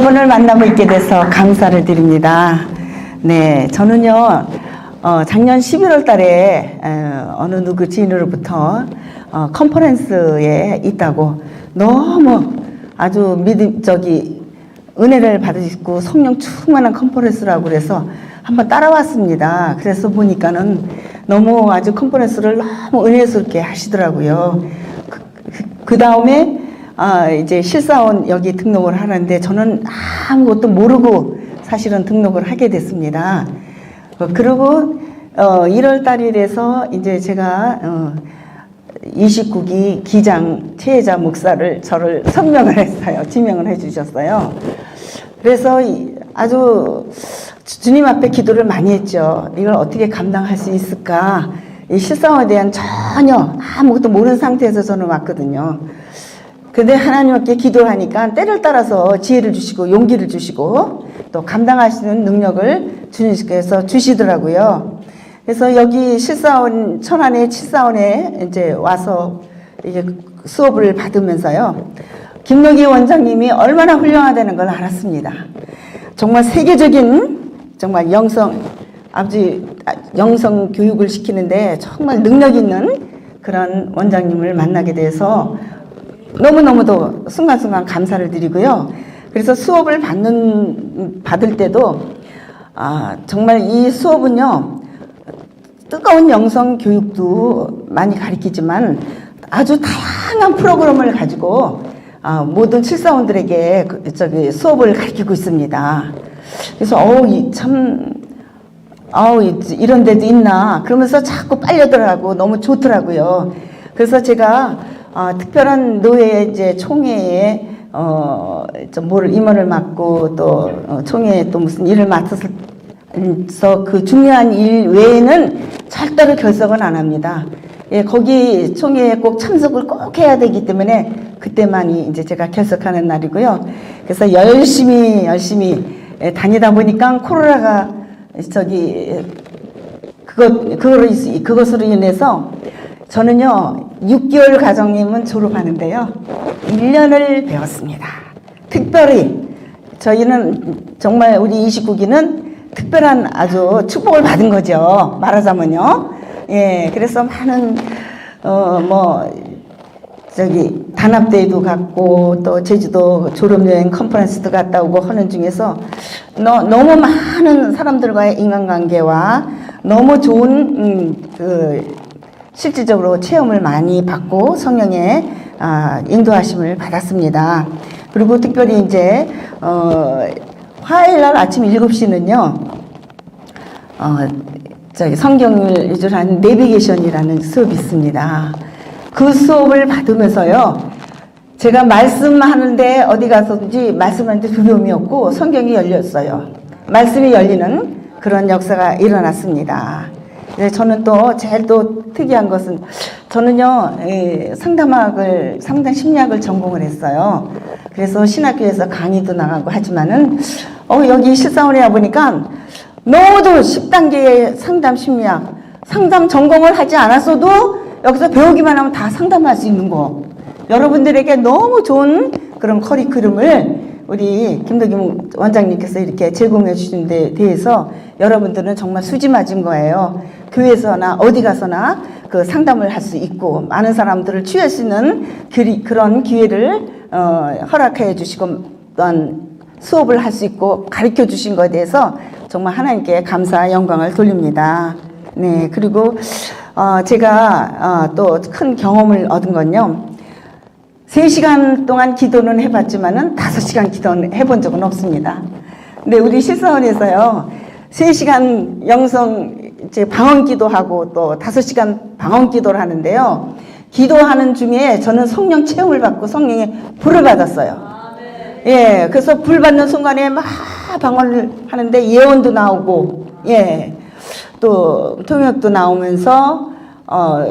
여러분을 만나고 있게 돼서 감사를 드립니다. 네, 저는요, 어, 작년 11월 달에 어, 어느 누구 지인으로부터 어, 컨퍼런스에 있다고 너무 아주 믿음, 저기, 은혜를 받으시고 성령 충만한 컨퍼런스라고 그래서 한번 따라왔습니다. 그래서 보니까는 너무 아주 컨퍼런스를 너무 은혜스럽게 하시더라고요. 그 다음에 아, 이제 실사원 여기 등록을 하는데 저는 아무것도 모르고 사실은 등록을 하게 됐습니다. 어, 그리고 어, 1월 달이라서 이제 제가 어, 29기 기장 최혜자 목사를 저를 선명을 했어요. 지명을 해주셨어요. 그래서 이- 아주 주님 앞에 기도를 많이 했죠. 이걸 어떻게 감당할 수 있을까? 이 실상에 대한 전혀 아무것도 모르는 상태에서 저는 왔거든요. 근데 하나님께 기도하니까 때를 따라서 지혜를 주시고 용기를 주시고 또 감당하시는 능력을 주님께서 주시더라고요. 그래서 여기 실사원 천안의 칠사원에 이제 와서 이게 수업을 받으면서요. 김노기 원장님이 얼마나 훌륭하다는 걸 알았습니다. 정말 세계적인 정말 영성 아버지 아, 영성 교육을 시키는데 정말 능력 있는 그런 원장님을 만나게 돼서 너무너무도 순간순간 감사를 드리고요. 그래서 수업을 받는, 받을 때도, 아, 정말 이 수업은요, 뜨거운 영성 교육도 많이 가리키지만 아주 다양한 프로그램을 가지고 아, 모든 칠사원들에게 그, 저기 수업을 가르치고 있습니다. 그래서 어우 이참 아우 이- 이런 데도 있나 그러면서 자꾸 빨려들어가고 너무 좋더라고요. 그래서 제가 아, 특별한 노예 이제 총회에 어 좀 뭐를 임원을 맡고 또 어, 총회에 또 무슨 일을 맡아서 그 중요한 일 외에는 절대로 결석은 안 합니다. 예, 거기 총회에 꼭 참석을 꼭 해야 되기 때문에 그때만이 이제 제가 결석하는 날이고요. 그래서 열심히 열심히 예, 다니다 보니까 코로나가 저기 그것 그거로 있- 그것으로 인해서 저는요 6개월 과정님은 졸업하는데요 1년을 배웠습니다. 특별히 저희는 정말 우리 29기는 특별한 아주 축복을 받은 거죠. 말하자면요. 예, 그래서 많은 어 뭐 저기 단합대회도 갔고 또 제주도 졸업여행 컨퍼런스도 갔다 오고 하는 중에서 너, 너무 많은 사람들과의 인간관계와 너무 좋은 음, 그 실질적으로 체험을 많이 받고 성령의 아, 인도하심을 받았습니다. 그리고 특별히 이제 어, 화요일 날 아침 7시는요. 어, 저기 성경을 위주로 한 내비게이션이라는 수업이 있습니다. 그 수업을 받으면서요. 제가 말씀하는데 어디 가서든지 말씀하는데 두려움이 없고 성경이 열렸어요. 말씀이 열리는 그런 역사가 일어났습니다. 네, 저는 또 제일 또 특이한 것은 저는요 예, 상담학을 상담 심리학을 전공을 했어요. 그래서 신학교에서 강의도 나가고 하지만은 어 여기 실사원에 와 보니까 너무도 10단계의 상담 심리학 상담 전공을 하지 않았어도 여기서 배우기만 하면 다 상담할 수 있는 거. 여러분들에게 너무 좋은 그런 커리큘럼을 우리 김덕임 원장님께서 이렇게 제공해 주신 데 대해서 여러분들은 정말 수지 맞은 거예요. 교회에서나 어디 가서나 그 상담을 할 수 있고 많은 사람들을 취할 수 있는 그런 기회를 어, 허락해 주시고 또한 수업을 할 수 있고 가르쳐 주신 것에 대해서 정말 하나님께 감사 영광을 돌립니다. 네 그리고 어, 제가 어, 또큰 경험을 얻은 건요. 3시간 동안 기도는 해봤지만은 5시간 기도는 해본 적은 없습니다. 근데 우리 실사원에서요, 3시간 영성 이제 방언 기도하고 또 5시간 방언 기도를 하는데요. 기도하는 중에 저는 성령 체험을 받고 성령의 불을 받았어요. 예, 그래서 불 받는 순간에 막 방언을 하는데 예언도 나오고, 예, 또 통역도 나오면서, 어,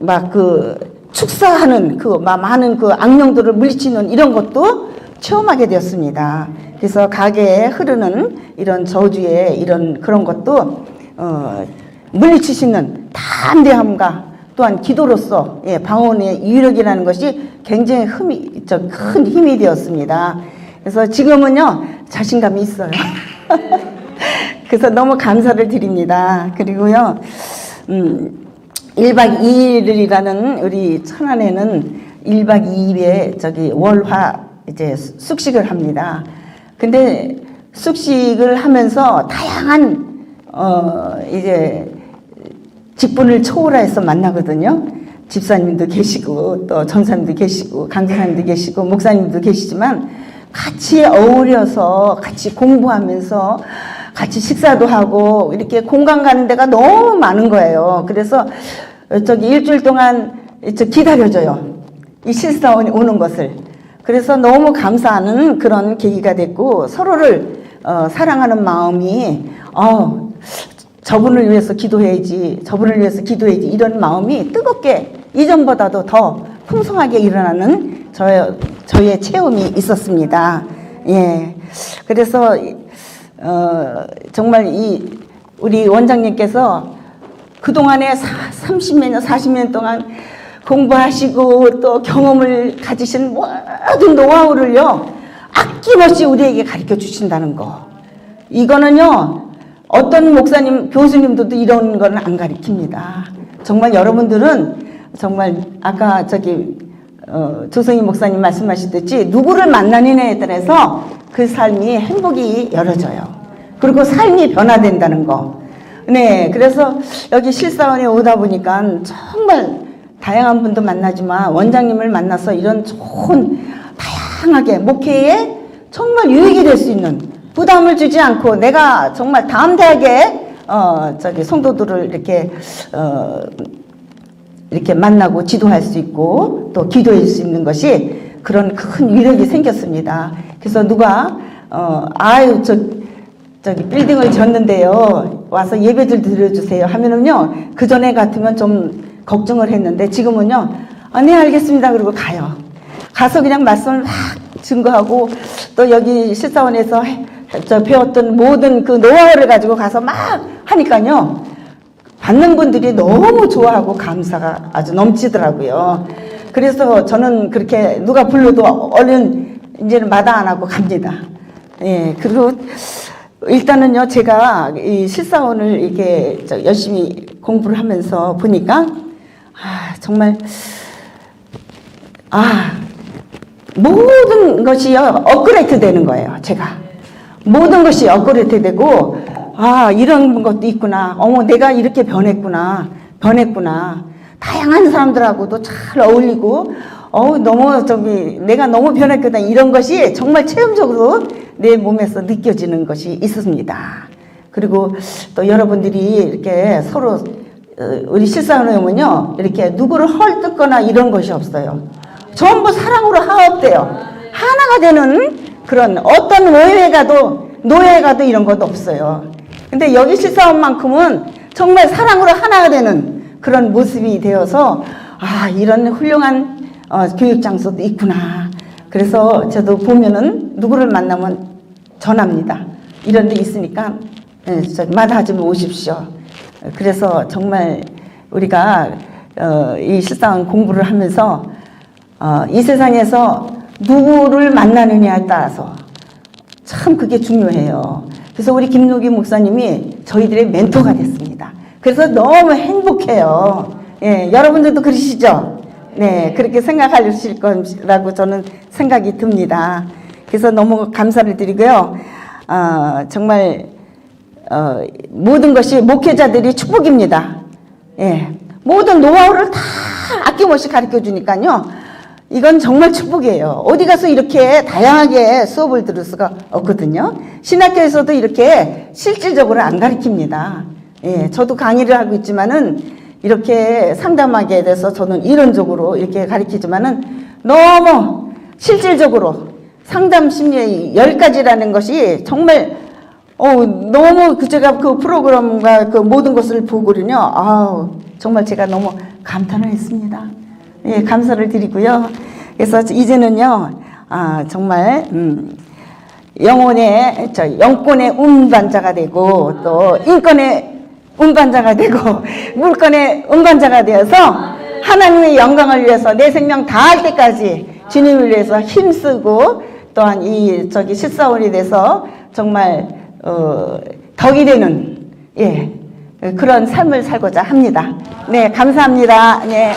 막 그 축사하는 그 마- 많은 그 악령들을 물리치는 이런 것도 체험하게 되었습니다. 그래서 가게에 흐르는 이런 저주의 이런 그런 것도 어, 물리치시는 담대함과 또한 기도로서 예, 방언의 유력이라는 것이 굉장히 흠이, 저, 큰 힘이 되었습니다. 그래서 지금은요, 자신감이 있어요. 그래서 너무 감사를 드립니다. 그리고요, 음, 1박 2일이라는 우리 천안에는 1박 2일에 저기 월화 이제 숙식을 합니다. 근데 숙식을 하면서 다양한 어 이제 직분을 초월해서 만나거든요. 집사님도 계시고 또 전사님도 계시고 강사님도 계시고 목사님도 계시지만 같이 어울려서 같이 공부하면서 같이 식사도 하고 이렇게 공간 가는 데가 너무 많은 거예요. 그래서 저기 일주일 동안 저 기다려줘요. 이 실사원이 오는 것을. 그래서 너무 감사하는 그런 계기가 됐고 서로를 어, 사랑하는 마음이 어, 저분을 위해서 기도해야지, 저분을 위해서 기도해야지 이런 마음이 뜨겁게 이전보다도 더 풍성하게 일어나는 저, 저의 체험이 있었습니다. 예. 그래서 어, 정말 이 우리 원장님께서 그동안에 30몇 년, 40년 동안 공부하시고 또 경험을 가지신 모든 노하우를요, 아낌없이 우리에게 가르쳐 주신다는 거. 이거는요, 어떤 목사님, 교수님들도 이런 거는 안 가르칩니다. 정말 여러분들은 정말 아까 저기, 어, 조성희 목사님 말씀하셨듯이 누구를 만나느냐에 따라서 그 삶이 행복이 열어져요. 그리고 삶이 변화된다는 거. 네, 그래서 여기 실사원에 오다 보니까 정말 다양한 분도 만나지만 원장님을 만나서 이런 좋은 다양하게 목회에 정말 유익이 될 수 있는 부담을 주지 않고 내가 정말 담대하게 어 저기 성도들을 이렇게 어 이렇게 만나고 지도할 수 있고 또 기도할 수 있는 것이 그런 큰 위력이 생겼습니다. 그래서 누가 어 아유 저 저기 빌딩을 졌는데요. 와서 예배들 드려주세요 하면은요. 그 전에 같으면 좀 걱정을 했는데 지금은요. 아, 네 알겠습니다. 그러고 가요. 가서 그냥 말씀을 막 증거하고 또 여기 실사원에서 배웠던 모든 그 노하우를 가지고 가서 막 하니까요. 받는 분들이 너무 좋아하고 감사가 아주 넘치더라고요. 그래서 저는 그렇게 누가 불러도 얼른 이제는 마다 안 하고 갑니다. 예, 그리고 일단은요, 제가 이 실사원을 이렇게 저 열심히 공부를 하면서 보니까, 아, 정말, 아, 모든 것이요, 업그레이드 되는 거예요, 제가. 모든 것이 업그레이드 되고, 아, 이런 것도 있구나. 어머, 내가 이렇게 변했구나. 변했구나. 다양한 사람들하고도 잘 어울리고, 어우, 너무, 저기, 내가 너무 변했구나. 이런 것이 정말 체험적으로 내 몸에서 느껴지는 것이 있습니다. 그리고 또 여러분들이 이렇게 서로, 어, 우리 실상을 보면요. 이렇게 누구를 헐뜯거나 이런 것이 없어요. 전부 사랑으로 하옵돼요. 하나가 되는 그런 어떤 오해가도 노예가도 이런 것도 없어요. 근데 여기 실사원만큼은 정말 사랑으로 하나가 되는 그런 모습이 되어서 아 이런 훌륭한 어, 교육 장소도 있구나. 그래서 저도 보면은 누구를 만나면 전합니다. 이런 데 있으니까 예, 저 마다하지 오십시오. 그래서 정말 우리가 어, 이 실상 공부를 하면서 어, 이 세상에서 누구를 만나느냐에 따라서 참 그게 중요해요. 그래서 우리 김노기 목사님이 저희들의 멘토가 됐습니다. 그래서 너무 행복해요. 예, 여러분들도 그러시죠? 네, 그렇게 생각하실 거라고 저는 생각이 듭니다. 그래서 너무 감사를 드리고요. 어, 정말 어, 모든 것이 목회자들이 축복입니다. 예, 모든 노하우를 다 아낌없이 가르쳐 주니까요. 이건 정말 축복이에요. 어디 가서 이렇게 다양하게 수업을 들을 수가 없거든요. 신학교에서도 이렇게 실질적으로 안 가르칩니다. 예, 저도 강의를 하고 있지만은 이렇게 상담하게 돼서 저는 이론적으로 이렇게 가르치지만은 너무 실질적으로 상담 심리의 열 가지라는 것이 정말 어 너무 그 제가 그 프로그램과 그 모든 것을 보고는요. 아우 정말 제가 너무 감탄을 했습니다. 예, 감사를 드리고요. 그래서 이제는요, 아, 정말, 음, 영혼의, 저, 영권의 운반자가 되고, 또, 인권의 운반자가 되고, 물건의 운반자가 되어서, 하나님의 영광을 위해서 내 생명 다할 때까지 주님을 위해서 힘쓰고, 또한 이 저기 실사원이 돼서 정말 어, 덕이 되는 예 그런 삶을 살고자 합니다. 네 감사합니다. 네.